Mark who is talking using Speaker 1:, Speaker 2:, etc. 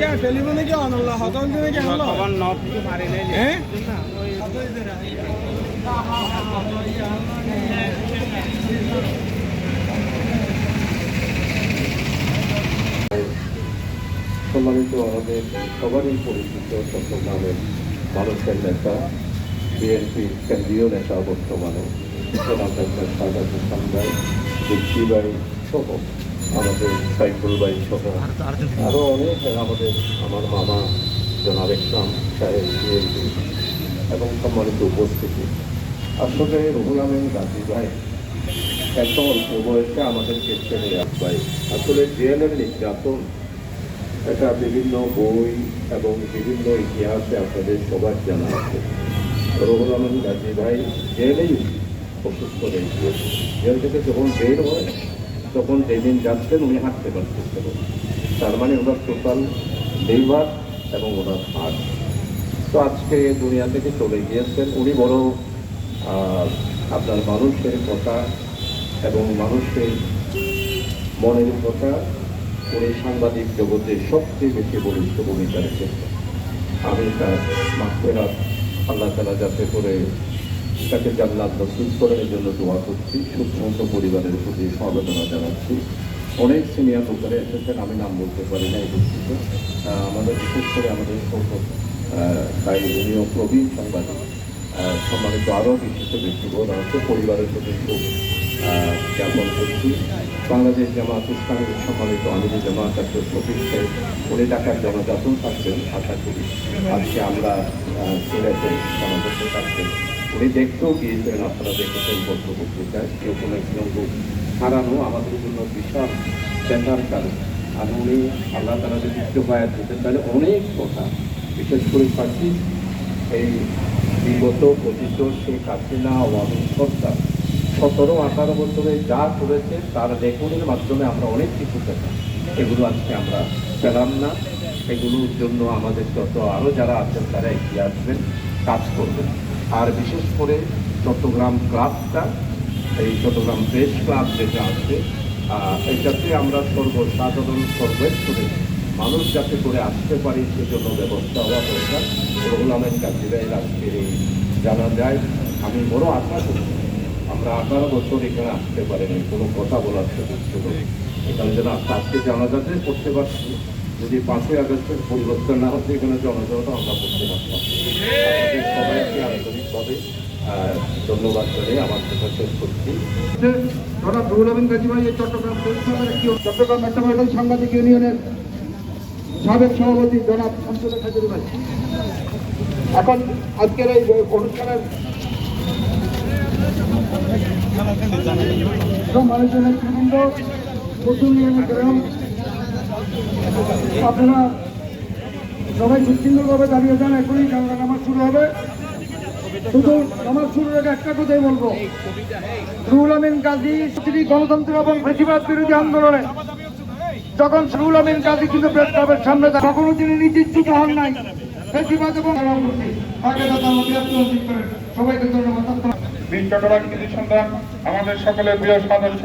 Speaker 1: যে টেলিফোনে কি আনলা হতন দিনে কি আনলা
Speaker 2: খবর নব মারি নাই
Speaker 1: হ্যাঁ
Speaker 3: সম্মানিত আমাদের সবারই পরিচিত চট্টগ্রামের মানুষের নেতা বিএনপি কেন্দ্রীয় নেতা বর্তমানে ভাই দেখি ভাই সহ। আমাদের সাইফুল ভাই সহ আরও অনেক আমাদের, আমার মামা জনাব ইসলাম সাহেব এবং সম্মানিত উপস্থিতি। আসলে রুহুল আমিন গাজী ভাই একদম অল্প বয়সে আমাদেরকে ছেড়ে ভাই আসলে জেলের নির্যাতন, এটা বিভিন্ন বই এবং বিভিন্ন ইতিহাসে আপনাদের সবার জানা আছে। রহুল আলম গাজী ভাই জেলেই অসুস্থ হয়ে গিয়েছে। জেল থেকে যখন বের হয় তখন যেদিন যাচ্ছেন উনি হাঁটতে পারতেছেন তার মানে ওনার টোটাল লিভার এবং ওনার হার্ট তো আজকে দুনিয়া থেকে চলে গিয়েছেন। উনি বড় আপনার মানুষের কথা এবং মানুষের মনের কথা উনি সাংবাদিক জগতে সবচেয়ে বেশি বলিষ্ঠ ভূমিকা রেখেছেন। আমি তার মাফেরাত আল্লাহ তালা যাতে করে তাকে জান্নাত নসিব এই জন্য দোয়া করছি। সুসমন্ত পরিবারের প্রতি সমবেদনা জানাচ্ছি। অনেক সিনিয়র লোকেরা এসেছেন, আমি নাম বলতে পারি না এই দুঃখিত আমাদের বিশেষ করে আমাদের সৌরভ তাই উনিও প্রবীণ সাংবাদিক সম্মানিত আরও বিশিষ্ট ব্যক্তিগণ আছে, পরিবারের প্রতি খুব জ্ঞাপন করছি। বাংলাদেশ জামাত ইসলামের সম্মানিত আমির জামাত ডাক্তার শফিক সাহেব, উনি ঢাকার জনজাতন থাকবেন, আশা করি। আজকে আমরা সিলেটে জনজাতন থাকবেন। উনি দেখতেও গিয়েছিলেন আপনারা দেখেছেন পত্র পত্রিকায় কেউ কোনো একজন লোক হারানো, আমাদের জন্য বিশাল ব্যথার কারণ। আর উনি আল্লাহ তারা যদি ইস্তফায়াত দিতেন, তাহলে অনেক কথা, বিশেষ করে পাচ্ছি এই বিগত পতিত শেখ হাসিনা আওয়ামী সরকার। সতেরো, আঠারো বছরে যা করেছে, তার রেকর্ডের মাধ্যমে আমরা অনেক কিছু পেলাম এগুলো আজকে আমরা পেলাম না। এগুলোর জন্য আমাদের যত আরও যারা আছেন, তারা এগিয়ে আসবেন, কাজ করবেন। আর বিশেষ করে চট্টগ্রাম ক্লাবটা, এই চট্টগ্রাম প্রেস ক্লাব যেটা আছে এটাতে আমরা সর্বসাধারণ সর্বস্তরে মানুষ যাতে করে আসতে পারি, সেজন্য ব্যবস্থা হওয়া দরকার। আহমেদ কাজিরাই আজকের এই জানা যায়। আমি বড় আশা করি আমরা আঠারো বছর এখানে আসতে পারিনি, কোনো কথা বলার সুযোগ ছিল এখানে যেন আজকে জানাজাতে করতে পারছি যদি পাঁচই আগস্টের পরিবর্তন না হচ্ছে এখানে জনজনতা আমরা করতে পারতাম। সবাইকে আন্তরিকভাবে ধন্যবাদ জানিয়ে আমার কথা শেষ করছি।
Speaker 4: জনাব গাজী ভাই চট্টগ্রাম চট্টগ্রাম মেট্রোপলিটন সাংবাদিক ইউনিয়নের সাবেক সভাপতি জনাব শামসুল খাজুরি ভাই। এখন আজকের এই অনুষ্ঠানের নেতৃবৃন্দ প্রচুর গ্রাম আপনারা সবাই সুশৃঙ্খলভাবে দাঁড়িয়ে যান, এখনই নামাজ শুরু হবে। শুধু নামাজ শুরুর আগে একটা কথাই বলব। রুহুল আমিন গাজী তিনি গণতন্ত্র এবং বেশিরভাগ বিরোধী আন্দোলনে যখন রুহুল আমিন গাজী কিন্তু প্রেস ক্লাবের সামনে তখনও তিনি নির্দিষ্ট হন নাই। সবাইকে ধন্যবাদ।
Speaker 5: আমাদের সকলের প্রিয় সাধারণ